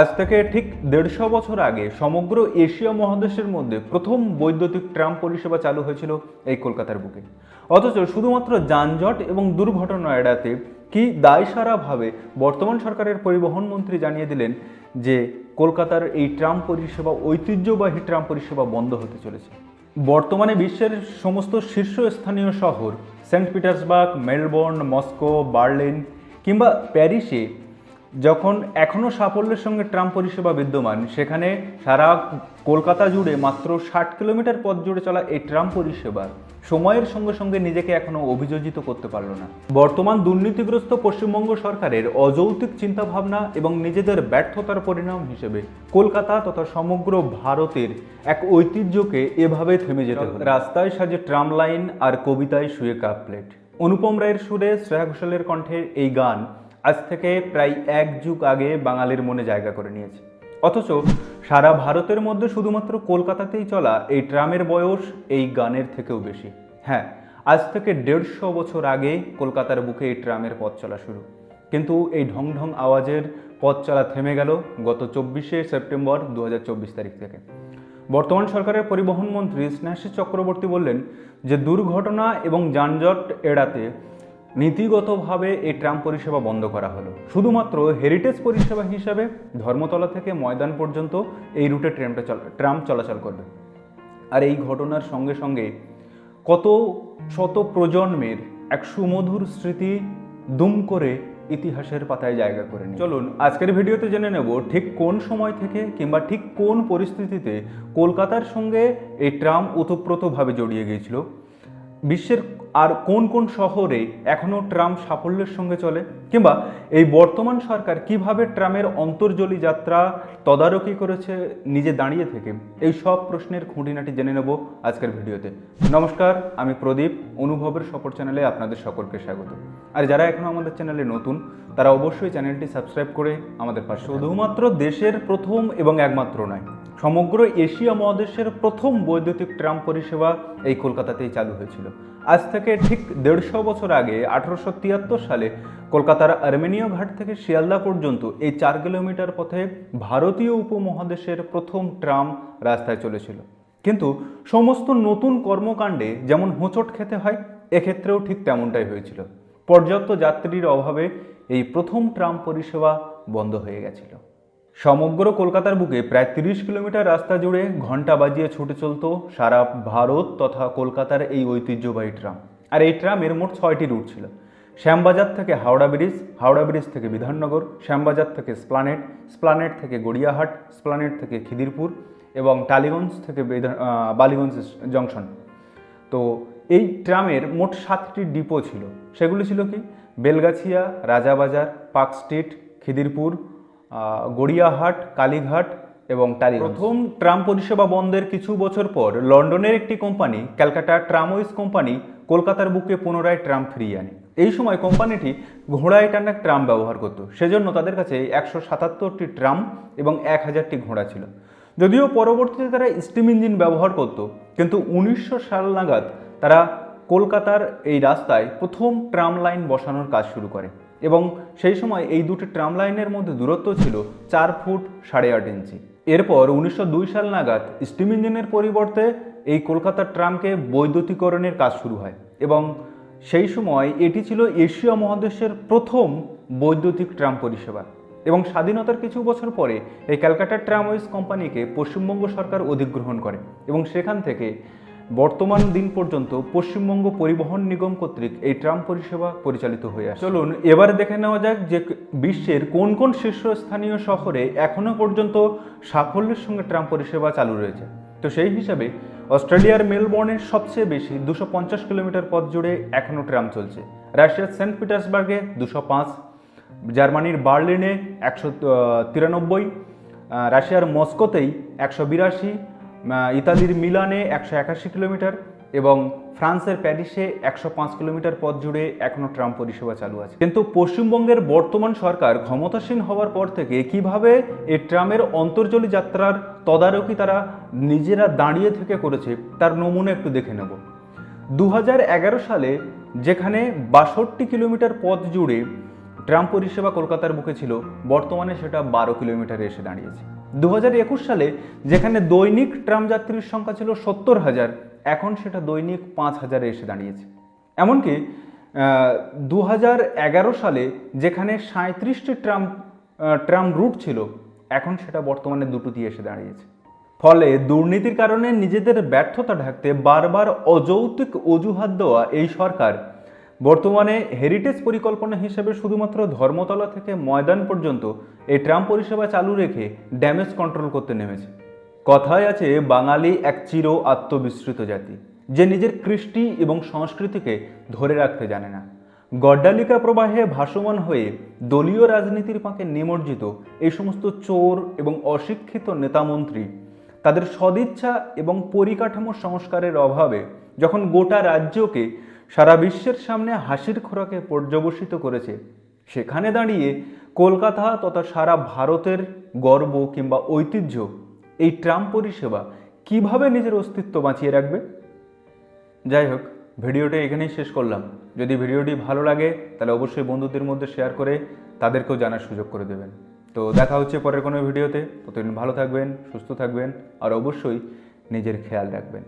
আজ থেকে ঠিক দেড়শো বছর আগে সমগ্র এশিয়া মহাদেশের মধ্যে প্রথম বৈদ্যুতিক ট্রাম পরিষেবা চালু হয়েছিল এই কলকাতার বুকে। অথচ শুধুমাত্র যানজট এবং দুর্ঘটনা এড়াতে কি দায়সারাভাবে বর্তমান সরকারের পরিবহন মন্ত্রী জানিয়ে দিলেন যে কলকাতার এই ট্রাম পরিষেবা ঐতিহ্যবাহী ট্রাম পরিষেবা বন্ধ হতে চলেছে। বর্তমানে বিশ্বের সমস্ত শীর্ষস্থানীয় শহর Saint Petersburg, Melbourne, Moscow, Berlin কিংবা প্যারিসে যখন এখনও সাফল্যের সঙ্গে ট্রাম পরিষেবা বিদ্যমান, সেখানে সারা কলকাতা জুড়ে মাত্র ষাট কিলোমিটার পথ জুড়ে চলা এই ট্রাম পরিষেবা সময়ের সঙ্গে সঙ্গে নিজেকে এখনও অভিযোজিত করতে পারল না। বর্তমান দুর্নীতিগ্রস্ত পশ্চিমবঙ্গ সরকারের অযৌক্তিক চিন্তাভাবনা এবং নিজেদের ব্যর্থতার পরিণাম হিসেবে কলকাতা তথা সমগ্র ভারতের এক ঐতিহ্যকে এভাবে থেমে যেতে রাস্তায় সাজে ট্রাম লাইন আর কবিতায় শুয়ে কাপ প্লেট। অনুপম রায়ের সুরে শ্রেয়া ঘোষালের কণ্ঠে এই গান আজ থেকে প্রায় এক যুগ আগে বাঙালির মনে জায়গা করে নিয়েছে। অথচ সারা ভারতের মধ্যে শুধুমাত্র কলকাতাতেই চলা এই ট্রামের বয়স এই গানের থেকেও বেশি। হ্যাঁ আজ থেকে দেড়শো বছর আগে কলকাতার বুকে এই ট্রামের পথ চলা শুরু। কিন্তু এই ঢং ঢং আওয়াজের পথ চলা থেমে গেল গত চব্বিশে সেপ্টেম্বর দু হাজার চব্বিশ তারিখ থেকে। বর্তমান সরকারের পরিবহন মন্ত্রী স্নেহাশিস চক্রবর্তী বললেন যে দুর্ঘটনা এবং যানজট এড়াতে নীতিগতভাবে এই ট্রাম পরিষেবা বন্ধ করা হলো। শুধুমাত্র হেরিটেজ পরিষেবা হিসাবে ধর্মতলা থেকে ময়দান পর্যন্ত এই রুটে ট্রেনটা চল ট্রাম চলাচল করবে। আর এই ঘটনার সঙ্গে সঙ্গে কত শত প্রজন্মের এক সুমধুর স্মৃতি দুম করে ইতিহাসের পাতায় জায়গা করে নিই চলুন আজকের ভিডিওতে জেনে নেব ঠিক কোন সময় থেকে কিংবা ঠিক কোন পরিস্থিতিতে কলকাতার সঙ্গে এই ট্রাম ওতপ্রোতভাবে জড়িয়ে গিয়েছিল। বিশ্বের আর কোন কোন শহরে এখনও ট্রাম সাফল্যের সঙ্গে চলে? কিংবা এই বর্তমান সরকার কীভাবে ট্রামের অন্তর্জলী যাত্রা তদারকি করেছে নিজে দাঁড়িয়ে থেকে? এই সব প্রশ্নের খুঁটিনাটি জেনে নেব আজকের ভিডিওতে। নমস্কার, আমি প্রদীপ, অনুভবের সপোর্ট চ্যানেলে আপনাদের সকলকে স্বাগত। আর যারা এখনও আমাদের চ্যানেলে নতুন, তারা অবশ্যই চ্যানেলটি সাবস্ক্রাইব করে আমাদের পাশে শুধুমাত্র দেশের প্রথম এবং একমাত্র নয়, সমগ্র এশিয়া মহাদেশের প্রথম বৈদ্যুতিক ট্রাম পরিষেবা এই কলকাতাতেই চালু হয়েছিল। আজ থেকে ঠিক দেড়শো বছর আগে, আঠারোশো তিয়াত্তর সালে, কলকাতার আর্মেনীয় ঘাট থেকে শিয়ালদা পর্যন্ত এই চার কিলোমিটার পথে ভারতীয় উপমহাদেশের প্রথম ট্রাম রাস্তায় চলেছিল। কিন্তু সমস্ত নতুন কর্মকাণ্ডে যেমন হোঁচট খেতে হয়, এক্ষেত্রেও ঠিক তেমনটাই হয়েছিল। পর্যাপ্ত যাত্রীর অভাবে এই প্রথম ট্রাম পরিষেবা বন্ধ হয়ে গেছিল। সমগ্র কলকাতার বুকে প্রায় তিরিশ কিলোমিটার রাস্তা জুড়ে ঘণ্টা বাজিয়ে ছুটে চলতো সারা ভারত তথা কলকাতার এই ঐতিহ্যবাহী ট্রাম। আর এই ট্রামের মোট ছয়টি রুট ছিল। শ্যামবাজার থেকে হাওড়া ব্রিজ হাওড়া ব্রিজ থেকে বিধাননগর, শ্যামবাজার থেকে স্প্লানেট স্প্লানেট থেকে গড়িয়াহাট, স্প্লানেট থেকে খিদিরপুর এবং টালিগঞ্জ থেকে বালিগঞ্জ জংশন। তো এই ট্রামের মোট সাতটি ডিপো ছিল। সেগুলি ছিল কি? বেলগাছিয়া, রাজাবাজার, পার্ক স্ট্রিট, খিদিরপুর গড়িয়াহাট, কালীঘাট এবং প্রথম ট্রাম পরিষেবা বন্ধের কিছু বছর পর লন্ডনের একটি কোম্পানি, ক্যালকাটা ট্রামওয়েজ কোম্পানি, কলকাতার বুকে পুনরায় ট্রাম ফিরিয়ে আনে। এই সময় কোম্পানিটি ঘোড়ায় টানা ট্রাম ব্যবহার করত। সেজন্য তাদের কাছে একশো সাতাত্তরটি ট্রাম এবং এক হাজারটি ঘোড়া ছিল। যদিও পরবর্তীতে তারা স্টিম ইঞ্জিন ব্যবহার করত, কিন্তু উনিশশো সাল নাগাদ তারা কলকাতার এই রাস্তায় প্রথম ট্রাম লাইন বসানোর কাজ শুরু করে। এবং সেই সময় এই দুটি ট্রাম লাইনের মধ্যে দূরত্ব ছিল চার ফুট সাড়ে আট ইঞ্চি এরপর উনিশশো দুই সাল নাগাদ স্টিম ইঞ্জিনের পরিবর্তে এই কলকাতার ট্রামকে বৈদ্যুতিকরণের কাজ শুরু হয় এবং সেই সময় এটি ছিল এশিয়া মহাদেশের প্রথম বৈদ্যুতিক ট্রাম পরিষেবা এবং স্বাধীনতার কিছু বছর পরে এই ক্যালকাটা ট্রামওয়েজ কোম্পানিকে পশ্চিমবঙ্গ সরকার অধিগ্রহণ করে এবং সেখান থেকে বর্তমান দিন পর্যন্ত পশ্চিমবঙ্গ পরিবহন নিগম কর্তৃক এই ট্রাম পরিষেবা পরিচালিত হয়ে আসে চলুন, এবার দেখে নেওয়া যাক যে বিশ্বের কোন কোন শীর্ষস্থানীয় শহরে এখনও পর্যন্ত সাফল্যের সঙ্গে ট্রাম পরিষেবা চালু রয়েছে। তো সেই হিসাবে অস্ট্রেলিয়ার মেলবোর্নের সবচেয়ে বেশি দুশো কিলোমিটার পথ জুড়ে এখনও ট্রাম চলছে। রাশিয়ার সেন্ট পিটার্সবার্গে দুশো পাঁচ, জার্মানির বার্লিনে একশো তিরানব্বই রাশিয়ার মস্কোতেই একশো বিরাশি ইতালির মিলানে একশো একাশি কিলোমিটার এবং ফ্রান্সের প্যারিসে একশো পাঁচ কিলোমিটার পথ জুড়ে এখনও ট্রাম পরিষেবা চালু আছে। কিন্তু পশ্চিমবঙ্গের বর্তমান সরকার ক্ষমতাসীন হওয়ার পর থেকে কীভাবে এই ট্রামের অন্তর্জলী যাত্রার তদারকি তারা নিজেরা দাঁড়িয়ে থেকে করেছে, তার নমুনা একটু দেখে নেব। দু হাজার এগারো সালে যেখানে বাষট্টি কিলোমিটার পথ জুড়ে ট্রাম পরিষেবা কলকাতার বুকে ছিল, বর্তমানে সেটা বারো কিলোমিটারে এসে দাঁড়িয়েছে। দু সালে যেখানে দৈনিক ট্রাম যাত্রীর সংখ্যা ছিল সত্তর হাজার, এখন সেটা দৈনিক পাঁচ হাজারে এসে দাঁড়িয়েছে। এমনকি দু এগারো সালে যেখানে সাঁত্রিশটি ট্রাম ট্রাম রুট ছিল, এখন সেটা বর্তমানে দুটোতে এসে দাঁড়িয়েছে। ফলে দুর্নীতির কারণে নিজেদের ব্যর্থতা ঢাকতে বারবার অযৌক্তিক অজুহাত দেওয়া এই সরকার বর্তমানে হেরিটেজ পরিকল্পনা হিসেবে শুধুমাত্র ধর্মতলা থেকে ময়দান পর্যন্ত এই ট্রাম পরিষেবা চালু রেখে ড্যামেজ কন্ট্রোল করতে নেমেছে। কথায় আছে, বাঙালি এক চির আত্মবিস্মৃত জাতি, যে নিজের কৃষ্টি এবং সংস্কৃতিকে ধরে রাখতে জানে না। গড্ডালিকা প্রবাহে ভাসমান হয়ে দলীয় রাজনীতির পাকে নিমজ্জিত এই সমস্ত চোর এবং অশিক্ষিত নেতামন্ত্রী, তাদের সদিচ্ছা এবং পরিকাঠামো সংস্কারের অভাবে যখন গোটা রাজ্যকে সারা বিশ্বের সামনে হাসির খোরাকে পর্যবসিত করেছে। সেখানে দাঁড়িয়ে কলকাতা তথা সারা ভারতের গর্ব কিংবা ঐতিহ্য, এই ট্রাম পরিষেবা কীভাবে নিজের অস্তিত্ব বাঁচিয়ে রাখবে? যাই হোক, ভিডিওটা এখানেই শেষ করলাম। যদি ভিডিওটি ভালো লাগে, তাহলে অবশ্যই বন্ধুদের মধ্যে শেয়ার করে তাদেরকেও জানার সুযোগ করে দেবেন। তো দেখা হচ্ছে পরের কোনো ভিডিওতে। ততদিন ভালো থাকবেন, সুস্থ থাকবেন, আর অবশ্যই নিজের খেয়াল রাখবেন।